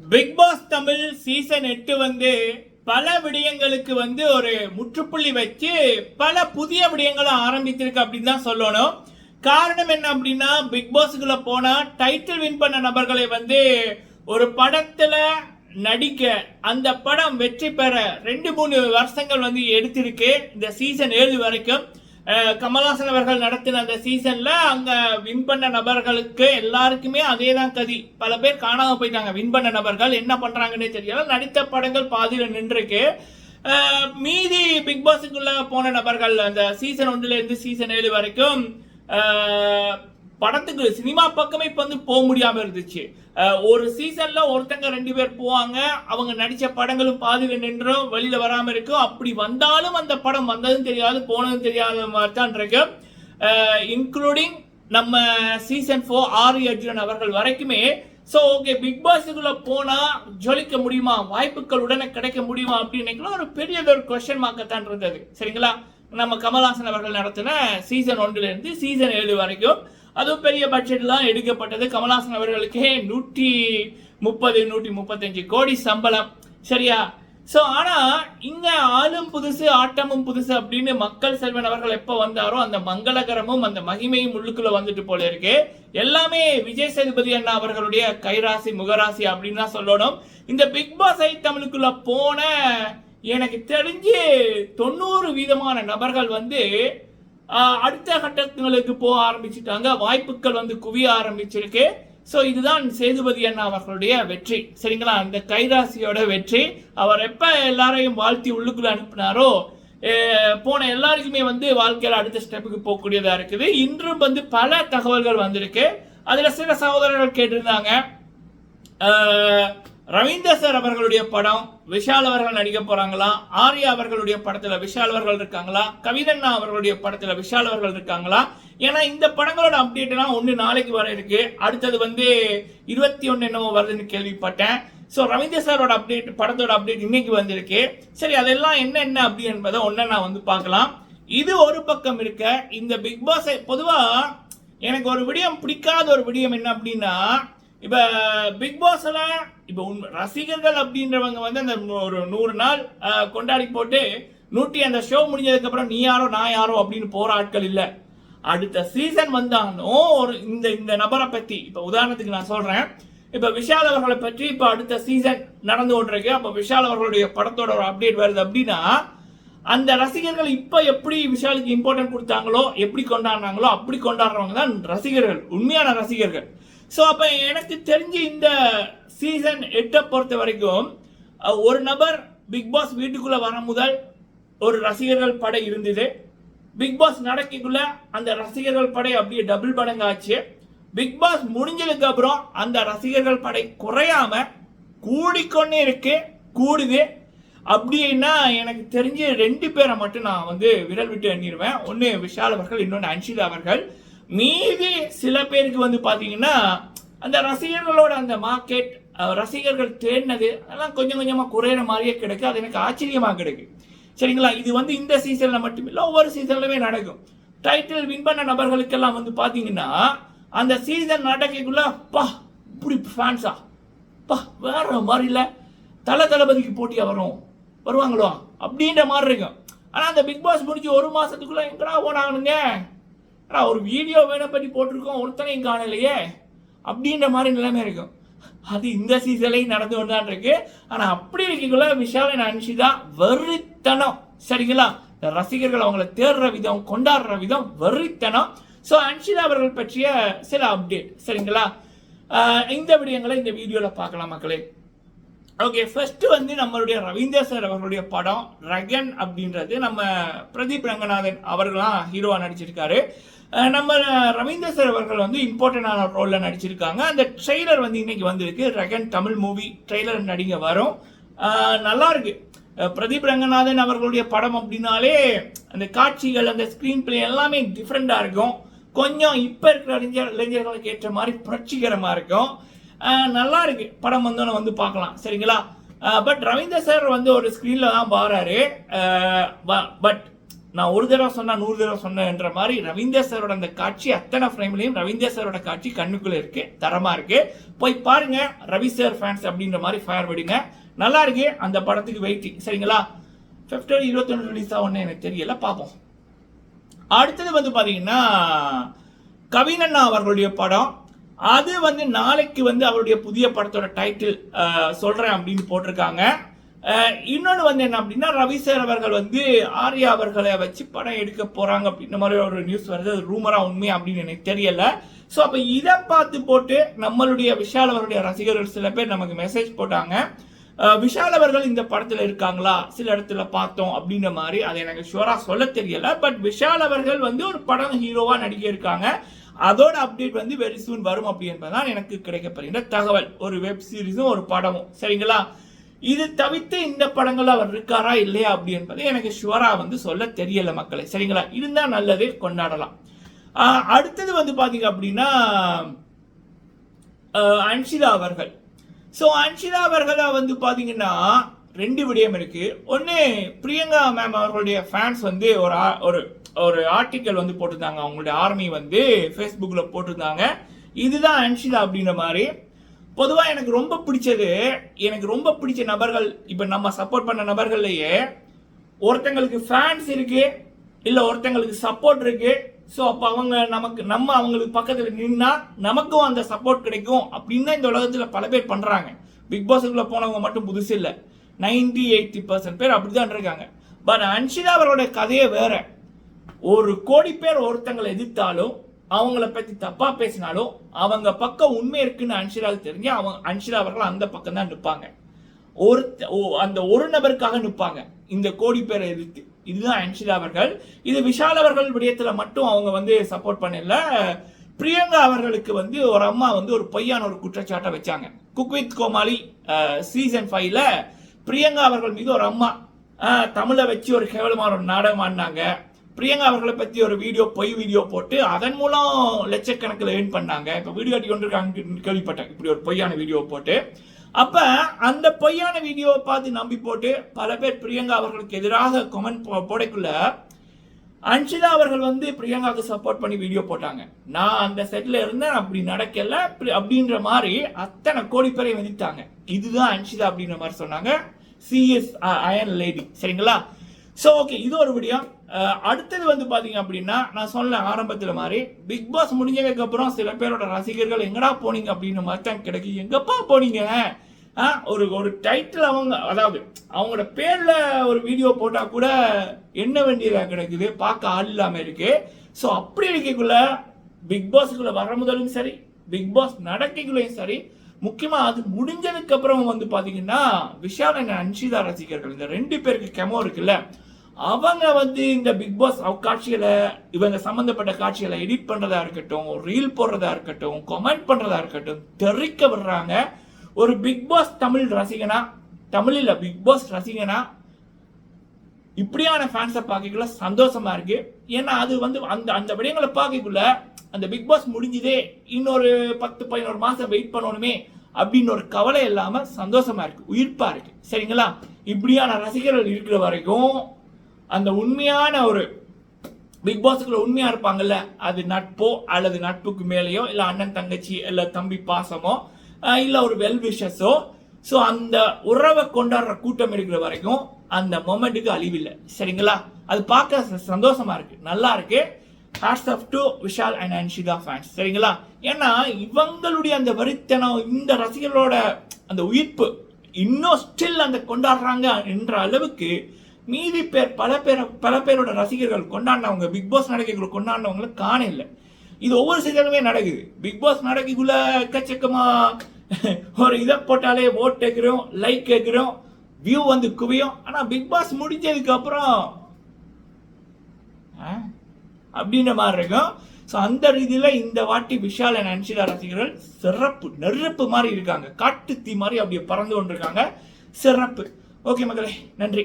Big pass Tamil season எட்டு வந்து பல விடயங்களுக்கு வந்து ஒரு முற்றுப்புள்ளி வச்சு பல புதிய விடயங்களும் ஆரம்பித்திருக்கு அப்படின்னு தான் சொல்லணும். காரணம் என்ன அப்படின்னா பிக் பாஸுக்குள்ள போனா டைட்டில் வின் பண்ண நபர்களை வந்து ஒரு படத்துல நடிக்க அந்த படம் வெற்றி பெற ரெண்டு மூணு வருஷங்கள் வந்து எடுத்திருக்கு இந்த சீசன் ஏழு வரைக்கும். கமல்ஹாசன் அவர்கள் நடத்தின அந்த சீசன்ல அங்க வின் பண்ண நபர்களுக்கு எல்லாருக்குமே அதே தான் கதி. பல பேர் காணாம போயிட்டாங்க. வின் பண்ண நபர்கள் என்ன பண்றாங்கன்னே தெரியல. நடித்த படங்கள் பாதியில நின்றுருக்கு. மீதி பிக் பாஸுக்குள்ள போன நபர்கள் அந்த சீசன் ஒன்றுல இருந்து சீசன் ஏழு வரைக்கும் படத்துக்கு சினிமா பக்கமே இப்போ வந்து போக முடியாமல் இருந்துச்சு. ஒரு சீசனில் ஒருத்தங்க ரெண்டு பேர் போவாங்க. அவங்க நடித்த படங்களும் பாதியில் நின்றும் வெளியில் வராமல் இருக்கும். அப்படி வந்தாலும் அந்த படம் வந்ததும் தெரியாது போனதும் தெரியாத மாதிரி தான் இருக்கு இன்க்ளூடிங் நம்ம சீசன் ஃபோர் ஆர் அர்ஜுனன் அவர்கள் வரைக்குமே. ஸோ ஓகே பிக் பாஸுக்குள்ள போனால் ஜொலிக்க முடியுமா? வாய்ப்புகள் உடனே கிடைக்க முடியுமா? அப்படின்னு நினைக்கலாம். ஒரு பெரிய ஒரு கொஸ்டின் மார்க்கத்தான் இருந்தது. சரிங்களா? நம்ம கமல்ஹாசன் அவர்கள் நடத்தின சீசன் ஒன்றுலேருந்து சீசன் ஏழு வரைக்கும். அதுவும் பெரிய பட்ஜெட்லாம் எடுக்கப்பட்டது. கமல்ஹாசன் அவர்களுக்கே நூற்றி முப்பது நூற்றி முப்பத்தஞ்சு கோடி சம்பளம். சரியா? ஸோ ஆனால் இங்கே ஆளும் புதுசு ஆட்டமும் புதுசு அப்படின்னு மக்கள் செல்வன் அவர்கள் எப்போ வந்தாரோ அந்த மங்களகரமும் அந்த மகிமையும் உள்ளுக்குள்ளே வந்துட்டு போல இருக்கு. எல்லாமே விஜய் சேதுபதி அண்ணா அவர்களுடைய கைராசி முகராசி அப்படின்னு தான் சொல்லணும். இந்த பிக் பாஸ் ஐ தமிழுக்குள்ள போன எனக்கு தெரிஞ்சு தொண்ணூறு வீதமான நபர்கள் வந்து அடுத்த கட்டங்களுக்கு போக ஆரம்பிச்சிட்டாங்க. வாய்ப்புகள் வந்து குவிய ஆரம்பிச்சிருக்கு. ஸோ இதுதான் சேதுபதி அண்ணா அவர்களுடைய வெற்றி. சரிங்களா? அந்த கைராசியோட வெற்றி. அவர் எப்போ எல்லாரையும் வாழ்த்தி உள்ளுக்குள்ள அனுப்பினாரோ போன எல்லாருக்குமே வந்து வாழ்க்கையில் அடுத்த ஸ்டெப்புக்கு போகக்கூடியதாக இருக்குது. இன்றும் வந்து பல தகவல்கள் வந்திருக்கு. அதில் சில சகோதரர்கள் கேட்டிருந்தாங்க. ரவீந்தர் சார் அவர்களுடைய படம் விஷால் அவர்கள் நடிக்க போறாங்களா? ஆர்யா அவர்களுடைய படத்துல விஷால் அவர்கள் இருக்காங்களா? கவிதண்ணா அவர்களுடைய படத்துல விஷால் அவர்கள் இருக்காங்களா? ஏன்னா இந்த படங்களோட அப்டேட் எல்லாம் ஒன்று நாளைக்கு வர இருக்கு. அடுத்தது வந்து இருபத்தி ஒன்று என்னவோ வருதுன்னு கேள்விப்பட்டேன். ஸோ ரவீந்திர சாரோட அப்டேட் படத்தோட அப்டேட் இன்னைக்கு வந்திருக்கு. சரி அதெல்லாம் என்ன என்ன அப்படி என்பதை ஒன்றை நான் வந்து பார்க்கலாம். இது ஒரு பக்கம் இருக்க இந்த பிக் பாஸ் பொதுவா எனக்கு ஒரு விடயம் பிடிக்காத ஒரு விடயம் என்ன அப்படின்னா இப்போ பிக் பாஸ்ல இப்போ உண்மை ரசிகர்கள் அப்படின்றவங்க வந்து அந்த ஒரு நூறு நாள் கொண்டாடி போட்டு நூற்றி அந்த ஷோ முடிஞ்சதுக்கப்புறம் நீ யாரோ நான் யாரோ அப்படின்னு போகிற ஆட்கள் இல்லை. அடுத்த சீசன் வந்தாலும் ஒரு இந்த இந்த நபரை பற்றி இப்போ உதாரணத்துக்கு நான் சொல்கிறேன் இப்போ விஷால் அவர்களை பற்றி இப்போ அடுத்த சீசன் நடந்து கொண்டிருக்கு. அப்போ விஷால் அவர்களுடைய படத்தோட ஒரு அப்டேட் வருது அப்படின்னா அந்த ரசிகர்கள் இப்போ எப்படி விஷாலுக்கு இம்பார்ட்டன்ட் கொடுத்தாங்களோ எப்படி கொண்டாடினாங்களோ அப்படி கொண்டாடுறவங்க தான் ரசிகர்கள் உண்மையான ரசிகர்கள். ஸோ அப்போ எனக்கு தெரிஞ்சு இந்த சீசன் எட்டை பொறுத்த வரைக்கும் ஒரு நபர் பிக் பாஸ் வீட்டுக்குள்ளே வர முதல் ஒரு ரசிகர்கள் படை இருந்தது. பிக் பாஸ் நடக்கக்குள்ள அந்த ரசிகர்கள் படை அப்படியே டபுள் மடங்கு ஆச்சு பிக் பாஸ் முடிஞ்சதுக்கு அப்புறம் அந்த ரசிகர்கள் படை குறையாம கூடிக்கொண்டே இருக்கு கூடுது. அப்படின்னா எனக்கு தெரிஞ்சு ரெண்டு பேரை மட்டும் நான் வந்து விரல் விட்டு எண்ணிடுவேன் ஒன்று விஷால் அவர்கள் இன்னொன்று அன்ஷிதா அவர்கள். மீதி சில பேருக்கு வந்து பார்த்தீங்கன்னா அந்த ரசிகர்களோட அந்த மார்க்கெட் ரசிகர்கள் தேடினது அதெல்லாம் கொஞ்சம் கொஞ்சமாக குறையிற மாதிரியே கிடைக்கும் அது எனக்கு ஆச்சரியமாக கிடைக்கும் சரிங்களா? இது வந்து இந்த சீசனில் மட்டும் இல்லை ஒவ்வொரு சீசன்லயுமே நடக்கும். டைட்டில் வின் பண்ண நபர்களுக்கெல்லாம் வந்து பார்த்தீங்கன்னா அந்த சீசன் நடக்கைக்குள்ள பா இப்படி ஃபேன்ஸா பா வேற மாதிரி இல்லை. தலை தளபதிக்கு போட்டியாக வரும். வருவாங்களோ? அப்படின்ற மாதிரி இருக்கும். ஆனால் அந்த பிக் பாஸ் முடிஞ்சு ஒரு மாதத்துக்குள்ளே எங்கடா போனானுங்க ஆனால் ஒரு வீடியோ வேண பற்றி போட்டிருக்கோம் ஒருத்தனையும் காணலையே. அப்படின்ற மாதிரி நிலைமை இருக்கும். அது இந்த சீசன்லையும் நடந்து கொண்டுதான் இருக்கு. ஆனால் அப்படி இருக்கக்குள்ள விஷாலின் அன்ஷிதா வெறித்தனம். சரிங்களா? இந்த ரசிகர்கள் அவங்கள தேடுற விதம் கொண்டாடுற விதம் வெறித்தனம். ஸோ அன்ஷிதா அவர்கள் பற்றிய சில அப்டேட் சரிங்களா? இந்த விடயங்களை இந்த வீடியோவில் பார்க்கலாம் மக்களே. ஓகே ஃபஸ்ட்டு வந்து நம்மளுடைய ரவீந்தர் சார் அவர்களுடைய படம் ரகன் அப்படின்றது நம்ம பிரதீப் ரங்கநாதன் அவர்களாம் ஹீரோவாக நடிச்சிருக்காரு. நம்ம ரவீந்தர் சார் அவர்கள் வந்து இம்பார்ட்டண்டான ரோலில் நடிச்சிருக்காங்க. அந்த ட்ரெய்லர் வந்து இன்னைக்கு வந்திருக்கு. ரகன் தமிழ் மூவி ட்ரெய்லர் நடிங்க வரும். நல்லா இருக்கு. பிரதீப் ரங்கநாதன் அவர்களுடைய படம் அப்படின்னாலே அந்த காட்சிகள் அந்த ஸ்க்ரீன் பிளே எல்லாமே டிஃப்ரெண்ட்டாக இருக்கும். கொஞ்சம் இப்போ இருக்கிற இளைஞர் இளைஞர்களுக்கு ஏற்ற மாதிரி புரட்சிகரமாக இருக்கும். நல்லா இருக்கு. படம் வந்தோன்னு வந்து பார்க்கலாம். சரிங்களா? பட் ரவீந்தர் சார் வந்து ஒரு ஸ்க்ரீனில் தான் பாடுறாரு பட் நான் ஒரு தடவை சொன்னால் நூறு தடவை சொன்னேன்ற மாதிரி ரவீந்தர் சாரோட அந்த காட்சி அத்தனை ஃப்ரேம்லையும் ரவீந்தர் சாரோட காட்சி கண்ணுக்குள்ளே இருக்கு. தரமாக இருக்கு. போய் பாருங்க ரவி சார் ஃபேன்ஸ் அப்படின்ற மாதிரி ஃபயர் விடுங்க. நல்லா இருக்கு. அந்த படத்துக்கு வெயிட்டிங் சரிங்களா? பிப்ரவரி இருபத்தொன்று ரிலீஸ் ஆகும்னு எனக்கு தெரியல. பார்ப்போம். அடுத்தது வந்து பார்த்தீங்கன்னா கவினண்ணா அவர்களுடைய படம். அது வந்து நாளைக்கு வந்து அவருடைய புதிய படத்தோட டைட்டில் சொல்கிறேன் அப்படின்னு போட்டிருக்காங்க. இன்னொன்று வந்து என்ன அப்படின்னா ரவிசர் அவர்கள் வந்து ஆர்யா அவர்களை வச்சு படம் எடுக்க போகிறாங்க அப்படின்ற மாதிரி ஒரு நியூஸ் வருது. அது ரூமராக உண்மை அப்படின்னு எனக்கு தெரியல. ஸோ அப்போ இதை பார்த்து போட்டு நம்மளுடைய விஷால் அவருடைய ரசிகர்கள் சில பேர் நமக்கு மெசேஜ் போட்டாங்க. விஷால் அவர்கள் இந்த படத்தில் இருக்காங்களா? சில இடத்துல பார்த்தோம் அப்படின்ற மாதிரி அதை எனக்கு ஷுவராக சொல்ல தெரியல. பட் விஷால் அவர்கள் வந்து ஒரு படம் ஹீரோவாக நடிக்க இருக்காங்க. அதோட அப்டேட் வந்து வெரி சூன் வரும் அப்படி என்பதுதான் எனக்கு கிடைக்கப்படுகின்ற தகவல். ஒரு வெப் சீரிஸும் ஒரு படமும். சரிங்களா? இது தவிர்த்து இந்த படங்கள் அவர் இருக்காரா இல்லையா அப்படி என்பதை எனக்கு ஷுவரா வந்து சொல்ல தெரியல மக்களை. சரிங்களா? இருந்தால் நல்லதே கொண்டாடலாம். அடுத்தது வந்து பார்த்தீங்க அப்படின்னா அன்ஷிதா அவர்கள். ஸோ அன்ஷிதா அவர்களாக வந்து பார்த்தீங்கன்னா ரெண்டு விடயம் இருக்கு. ஒன்று பிரியங்கா மேம் அவர்களுடைய ஃபேன்ஸ் வந்து ஒரு ஆ- ஒரு ஒரு ஆர்டிக்கல் வந்து போட்டிருந்தாங்க. அவங்களுடைய ஆர்மி வந்து ஃபேஸ்புக்கில் போட்டிருந்தாங்க. இதுதான் அன்ஷிதா அப்படின்ற மாதிரி. பொதுவாக எனக்கு ரொம்ப பிடிச்சது எனக்கு ரொம்ப பிடிச்ச நபர்கள் இப்போ நம்ம சப்போர்ட் பண்ண நபர்கள்லையே ஒருத்தங்களுக்கு ஃபேன்ஸ் இருக்கு இல்லை ஒருத்தங்களுக்கு சப்போர்ட் இருக்கு. ஸோ அப்போ அவங்க நமக்கு நம்ம அவங்களுக்கு பக்கத்தில் நின்னா நமக்கும் அந்த சப்போர்ட் கிடைக்கும் அப்படின்னு தான் இந்த உலகத்தில் பல பேர் பண்ணுறாங்க பிக் பாஸுக்குள்ளே போனவங்க மட்டும் புதுசு இல்லை. நைன்டி எயிட்டி பர்சன்ட் பேர் அப்படிதான் இருக்காங்க. பட் அன்ஷிதா அவரோட கதையே வேறு. ஒரு கோடி பேர் ஒருத்தங்களை எதிர்த்தாலும் அவங்கள பத்தி தப்பா பேசினாலும் அவங்க பக்கம் உண்மை இருக்குன்னு அன்ஷிலாவுக்கு தெரிஞ்சு அவங்க அன்ஷிலா அவர்கள் அந்த பக்கம் தான் நிற்பாங்க. ஒரு ஓ- அந்த ஒரு நபருக்காக நிற்பாங்க. இந்த கோடி பேரை எதிர்த்து. இதுதான் அன்ஷிலா அவர்கள். இது விஷால் அவர்கள் விடயத்துல மட்டும் அவங்க வந்து சப்போர்ட் பண்ணல. பிரியங்கா அவர்களுக்கு வந்து ஒரு அம்மா வந்து ஒரு பொய்யான ஒரு குற்றச்சாட்டை வச்சாங்க. குக் வித் கோமாளி சீசன் ஃபைவ்ல பிரியங்கா அவர்கள் மீது ஒரு அம்மா தமிழை வச்சு ஒரு கேவலமான ஒரு நாடகம் ஆடினாங்க. பிரியங்கா அவர்களை பற்றி ஒரு வீடியோ பொய் வீடியோ போட்டு அதன் மூலம் லட்சக்கணக்கில் ஏர்ன் பண்ணாங்க. இப்போ வீடியோ காட்டி கொண்டிருக்காங்க கேள்விப்பட்டேன். இப்படி ஒரு பொய்யான வீடியோ போட்டு. அப்போ அந்த பொய்யான வீடியோவை பார்த்து நம்பி போட்டு பல பேர் பிரியங்கா அவர்களுக்கு எதிராக கமெண்ட் போடக்குள்ள அன்ஷிதா அவர்கள் வந்து பிரியங்காவுக்கு சப்போர்ட் பண்ணி வீடியோ போட்டாங்க. நான் அந்த செட்டில் இருந்தேன் அப்படி நடக்கல. அப்படின்ற மாதிரி அத்தனை கோடி பேரை விதித்தாங்க இதுதான் அன்ஷிதா அப்படின்ற மாதிரி சொன்னாங்க. சிஎஸ் அயன் லேடி சரிங்களா? ஸோ ஓகே இது ஒரு விடியம் அடுத்தது வந்து பார்த்தீங்க அப்படின்னா நான் சொன்ன ஆரம்பத்தில் மாதிரி பிக் பாஸ் முடிஞ்சதுக்கு அப்புறம் சில பேரோட ரசிகர்கள் எங்கடா போனீங்க? அப்படின்னு மாதிரி தான் கிடைக்கு எங்கப்பா போனீங்க? ஆ, ஒரு ஒரு டைட்டில் அவங்க அதாவது அவங்களோட பேரில் ஒரு வீடியோ போட்டால் கூட என்ன வேண்டியதாக கிடைக்குது? பார்க்க ஆள் இல்லாமல் இருக்கு. ஸோ அப்படி இருக்கக்குள்ள பிக் பாஸ்க்குள்ள வர முதலும் சரி பிக் பாஸ் நடக்கைக்குள்ளேயும் சரி முக்கியமாக அது முடிஞ்சதுக்கு அப்புறம் வந்து பார்த்தீங்கன்னா விஷால் என்ன அன்ஷிதா ரசிகர்கள் இந்த ரெண்டு பேருக்கு கெமோ இருக்குல்ல அவங்க வந்து இந்த பிக் பாஸ் காட்சிகளை இவங்க சம்மந்தப்பட்ட காட்சிகளை எடிட் பண்ணுறதா இருக்கட்டும் ரீல் போடுறதா இருக்கட்டும் கமெண்ட் பண்ணுறதா இருக்கட்டும் தெறிக்க விடுறாங்க. ஒரு பிக் பாஸ் தமிழ் ரசிகனா தமிழில் பிக் பாஸ் ரசிகனா இப்படியான ஃபேன்ஸை பார்க்கக்குள்ள சந்தோஷமா இருக்கு. ஏன்னா அது வந்து அந்த அந்த விடயங்களை பார்க்கக்குள்ள அந்த பிக் பாஸ் முடிஞ்சுதே இன்னொரு பத்து பதினோரு மாதம் வெயிட் பண்ணணுமே அப்படின்னு ஒரு கவலை இல்லாமல் சந்தோஷமா இருக்கு உயிர்ப்பா இருக்கு. சரிங்களா? இப்படியான ரசிகர்கள் இருக்கிற வரைக்கும் அந்த உண்மையான ஒரு பிக் பாஸுக்குள்ள உண்மையா இருப்பாங்கல்ல அது நட்போ அல்லது நட்புக்கு மேலேயோ இல்லை அண்ணன் தங்கச்சி இல்லை தம்பி பாசமோ இல்லை ஒரு வெல் விஷஸோ ஸோ அந்த உறவை கொண்டாடுற கூட்டம் இருக்கிற வரைக்கும் அந்த மொமெண்ட்டுக்கு அழிவில்லை. சரிங்களா? அது பார்க்க சந்தோஷமா இருக்கு. நல்லா இருக்கு. Hats off to Vishal and Anshida fans சரிங்களா? ஏன்னா இவங்களுடைய அந்த வரித்தனம் இந்த ரசிகர்களோட அந்த உயிர்ப்பு இன்னும் ஸ்டில் அந்த கொண்டாடுறாங்க என்ற அளவுக்கு மீதி பேர் பல பேர் பல பேரோட ரசிகர்கள் கொண்டாடினவங்க பிக் பாஸ் நடக்கைகளை கொண்டாடினவங்களை காண இல்லை இது ஒவ்வொரு சீசனுமே நடக்குது. பிக் பாஸ் நடக்கைக்குள்ள எக்கச்சக்கமா ஒரு இதை போட்டாலே ஓட் கேட்குறோம் லைக் கேட்குறோம் வியூ வந்து குவியும். ஆனால் பிக் பாஸ் முடிஞ்சதுக்கு அப்புறம் ஆ? அப்படின்ற மாதிரி இருக்கும். ஸோ அந்த ரீதியில் இந்த வாட்டி விஷால் அண்ட் ரசிகர்கள் சிறப்பு நெருப்பு மாதிரி இருக்காங்க. காட்டு தீ மாதிரி அப்படியே பறந்து கொண்டிருக்காங்க. சிறப்பு. ஓகே மக்களே நன்றி.